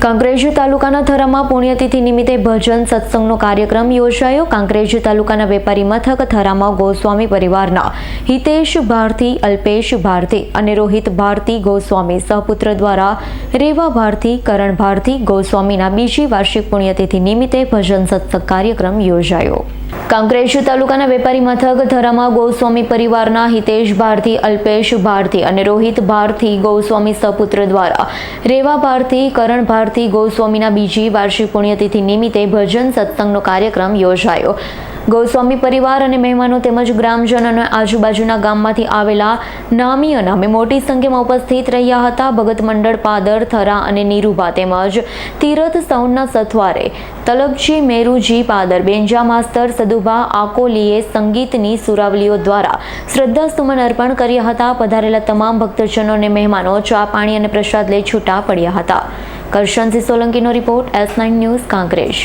કાંકરેજ તાલુકાના થરામાં પુણ્યતિથિ નિમિત્તે ભજન સત્સંગનો કાર્યક્રમ યોજાયો. કાંકરેજ તાલુકાના વેપારી મથક થરામાં ગોસ્વામી પરિવારના હિતેશ ભારતી, અલ્પેશ ભારતી અને રોહિત ભારતી ગોસ્વામી સહપુત્ર દ્વારા રેવા ભારતી, કરણ ભારતી ગોસ્વામીના બીજી વાર્ષિક પુણ્યતિથિ નિમિત્તે ભજન સત્સંગ કાર્યક્રમ યોજાયો. કાંકરેજ તાલુકાના વેપારી મથક ધરામાં ગોસ્વામી પરિવારના હિતેશ ભારતી, અલ્પેશ ભારતી અને રોહિત ભારતી ગોસ્વામી સપુત્ર દ્વારા રેવા ભારતી, કરણ ભારતી ગોસ્વામીના બીજી વાર્ષિક પુણ્યતિથિ નિમિત્તે ભજન સત્સંગનો કાર્યક્રમ યોજાયો. ગોસ્વામી પરિવાર અને મહેમાનો તેમજ ગ્રામજનો અને આજુબાજુના ગામમાંથી આવેલા નામી અનામે મોટી સંખ્યામાં ઉપસ્થિત રહ્યા હતા. ભગત મંડળ, પાદર, થરા અને નીરુભા તેમજ તીરથ સૌના સથવારે તલબજી, મેરુજી, પાદર, બેંજા માસ્તર, સદુભા, આકોલીએ સંગીતની સુરાવલીઓ દ્વારા શ્રદ્ધાસુમન અર્પણ કર્યા હતા. પધારેલા તમામ ભક્તજનો અને મહેમાનો ચા, પાણી અને પ્રસાદ લઈ છૂટા પડ્યા હતા. Karshansinh સોલંકીનો report S nine news, Kankrej.